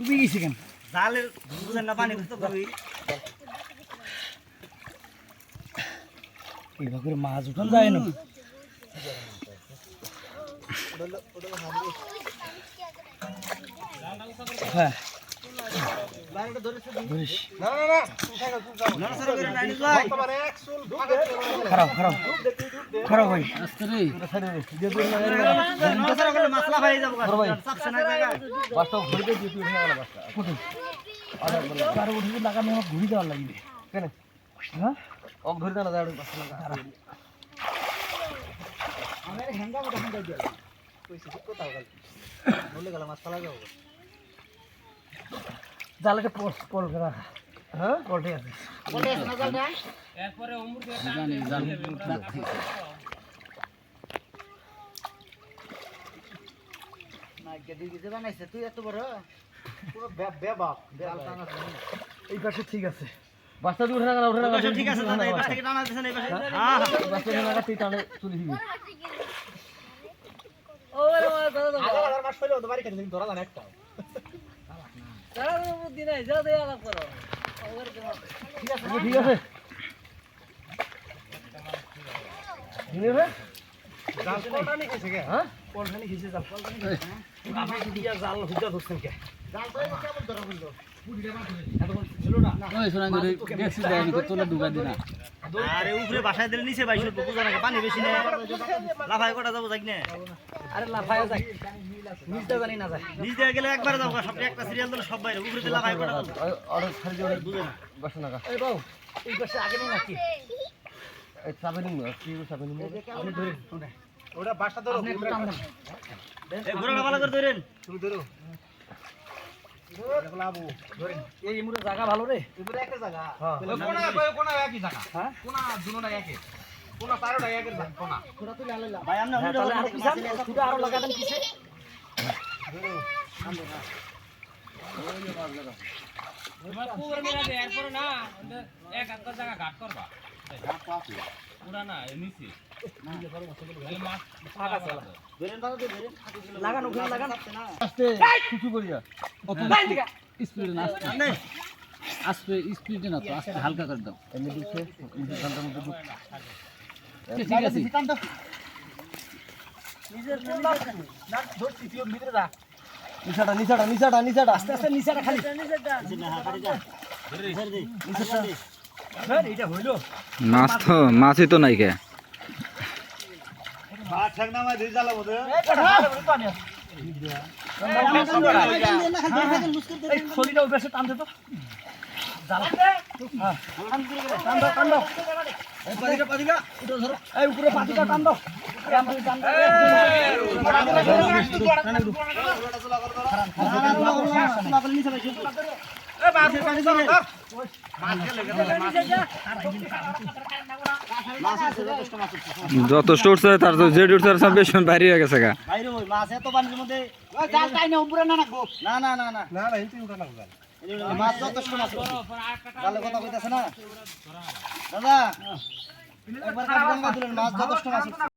ডুবে গেছে কেন জালের বুঝেন না পানি তো কই এইভাবে মাছ উঠান যায় না। হ্যাঁ। ভাই। নরসর করে মাছলা ভাই যাব চাপছে না জায়গা কারও উঠে লাগানো আমার ঘুরি দেওয়ার লাগবে কেন? হ্যাঁ? অক ধরে না দাঁড়াই পাঁচশো টাকা বলে গেল। মাছ ফেলা যাব। জালটা পল পল রাখা। হ্যাঁ? পলটে আছে। বানাইছে তুই এত বড়? পুরো বেবাক এই পাশে ঠিক আছে। বাস্তা উঠে ঠিক আছে দাদা এই পাশে টানা দিছেন এই পাশে। হ্যাঁ? বাস্তা দিয়ে না তুই টানে তুলি দিবি হাজার হাজার মাছ ফেলে তো বাড়ি কাছে ধরা জানা একটা। ঠিক আছে। হ্যাঁ? দেখছি তোলা ডুবা দিনা আরে উপরে বাসায় দিলে নিচে বাইশ বুঝা না পানি বেশি নেই। লাফাই কটা যাব যাই না আরে লাফায় যায় নিচটা জানি না যায়। নিচ গেলে একবার যাব। সব একটা সিরিয়াল দিলে সব বাইরে। উপরে দিলে লাফাই কটা যাব? অর্ডার খালি দিয়ে বুঝে না। বাসা না এই বাবু এই পাশে আগে নেই নাকি? এই চাবে নিম কি চাবে নিম? আপনি ধরে ওটা বাসা ধরো। আপনি একটু টান দেন। এই ঘোড়াটা ভালো করে ধরেন। তুমি ধরো। এই ভালো একটা জায়গা হ্যাঁ কোনা একই জায়গা হ্যাঁ হ্যাঁ, কিসে ধরেন বাবা ধরেন লাগান ওখানে লাগান। আস্তে কিছু করিয়া। স্পিডে না আস্তে। স্পিডে না তো আস্তে হালকা করে দাও। এমনি দিচ্ছে ঠিক আছে। নিচাটা নিচাটা নিচাটা নিচাটা। আস্তে আস্তে নিচেটা খালি। হইল মাছ তো মাছই তো নাই কে টান যথেষ্ট উঠছে তার তো জেড উঠছে তার বেশ বাইরে হয়ে গেছে গা। মাছ এত পানির মধ্যে জাল টাই না না না না না না। না না হিন্দি উঠা না জাল এই যে মাছ যথেষ্ট মাছ উঠছে। কথা কইতাছে না? দাদা একবার দিলেন মাছ যথেষ্ট মাছ।